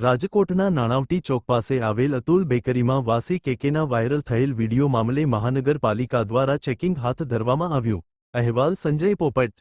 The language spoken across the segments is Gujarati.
રાજકોટના નાણાવટી ચોક પાસે આવેલ અતુલ બેકરીમાં વાસી કેકેના વાયરલ થયેલ વીડિયો મામલે મહાનગરપાલિકા દ્વારા ચેકિંગ હાથ ધરવામાં આવ્યું. અહેવાલ સંજય પોપટ.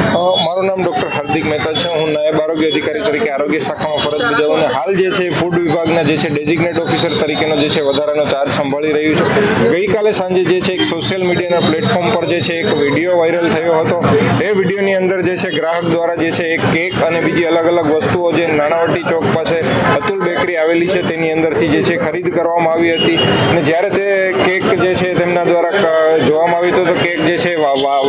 મારું નામ ડૉક્ટર હાર્દિક મહેતા છે હું નાયબ આરોગ્ય અધિકારી તરીકે આરોગ્ય શાખામાં ફરજ બજાવું અને હાલ જે છે ફૂડ વિભાગના જે છે ડેઝિગ્નેટ ઓફિસર તરીકેનો જે છે વધારાનો ચાર્જ સંભાળી રહ્યું છે ગઈકાલે સાંજે જે છે એક સોશિયલ મીડિયાના પ્લેટફોર્મ પર જે છે એક વીડિયો વાયરલ થયો હતો એ વિડીયોની અંદર જે છે ગ્રાહક દ્વારા જે છે એક કેક અને બીજી અલગ અલગ વસ્તુઓ જે નાણાવટી ચોક પાસે અતુલ બેકરી આવેલી છે તેની અંદરથી જે છે ખરીદ કરવામાં આવી હતી અને જ્યારે તે કેક જે છે તેમના દ્વારા જોવામાં આવી તો કેક જે છે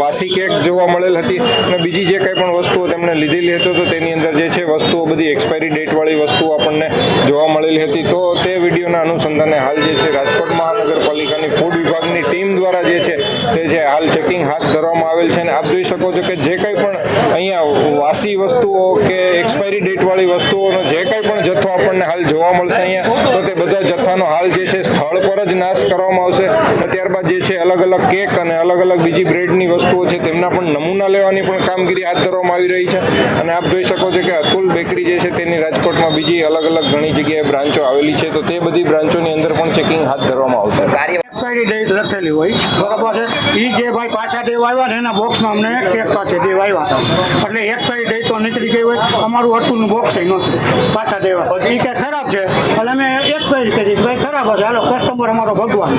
વાસી કેક જોવા મળેલ હતી અને બીજી જે કંઈ પણ વસ્તુઓ તેમણે લીધેલી હતી તો તેની અંદર જે છે વસ્તુઓ બધી એક્સપાયરી ડેટવાળી વસ્તુઓ આપણને જોવા મળેલી હતી. તો તે વિડીયોના અનુસંધાને હાલ જે છે રાજકોટ મહાનગરપાલિકાની ફૂડ વિભાગની ટીમ દ્વારા જે છે તે છે હાલ ચેકિંગ હાથ ધરવામાં આવેલ છે અને આપ જોઈ શકો છો કે જે કંઈ પણ અહીંયા વાસી વસ્તુઓ કે એક્સપાયરી ડેટવાળી વસ્તુઓનો જે કંઈ પણ જથ્થો આપણને હાલ જોવા મળશે અહીંયા, તો તે બધા જથ્થાનો હાલ જે છે સ્થળ પર જ નાશ કરવામાં આવશે. ત્યારબાદ જે છે અલગ અલગ કેક અને અલગ અલગ બીજી બ્રેડની વસ્તુઓ છે તેમના પણ નમૂના લેવાની પણ કામગીરી હાથ ધરવામાં આવી રહી છે. અને આપ જોઈ શકો છો કે અતુલ બેકરી જે છે તેની રાજકોટમાં બીજી અલગ અલગ ઘણી જગ્યાએ બ્રાન્ચો આવેલી છે. તો તે બધી બ્રાન્ચોની અંદર પણ ચેકિંગ હાથ ધરવામાં આવશે. એક્સપાયરી ડેટ લખેલી હોય. બરાબર છે? એ જે ભાઈ પાછા દેવ આવ્યા ને એના બોક્સમાં અમને કેક પાસે દેવ આવ્યા. એટલે એક્સપાયરી ડેટ તો નીકળી ગઈ હોય. અમારું અતુલનું બોક્સ એ નહોતું પાછા દેવા. પછી એ કે ખરાબ છે. એટલે અમે એક્સપાયરી કરી ભાઈ ખરાબ હશે. હાલો કસ્ટમર અમારો ભગવાન.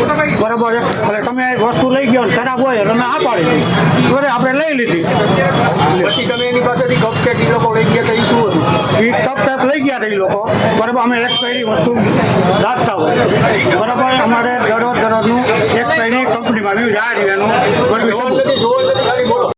બરાબર છે? એટલે તમે વસ્તુ લઈ ગયો ખરાબ હોય એટલે અમે આ પાડી દીધી. બરાબર આપણે લઈ લીધી. પછી તમે એની પાસેથી કપ કેક ઈ લોકો લઈ ગયા તો ઈ શું હતું? એ કપ ટેપ લઈ ગયા હતા એ લોકો. બરાબર અમે એક્સપાયરી વસ્તુ રાખતા હોય. બરાબર અમારે દરરોજ એક કંપનીમાં વ્યૂઝ આ રહ્યું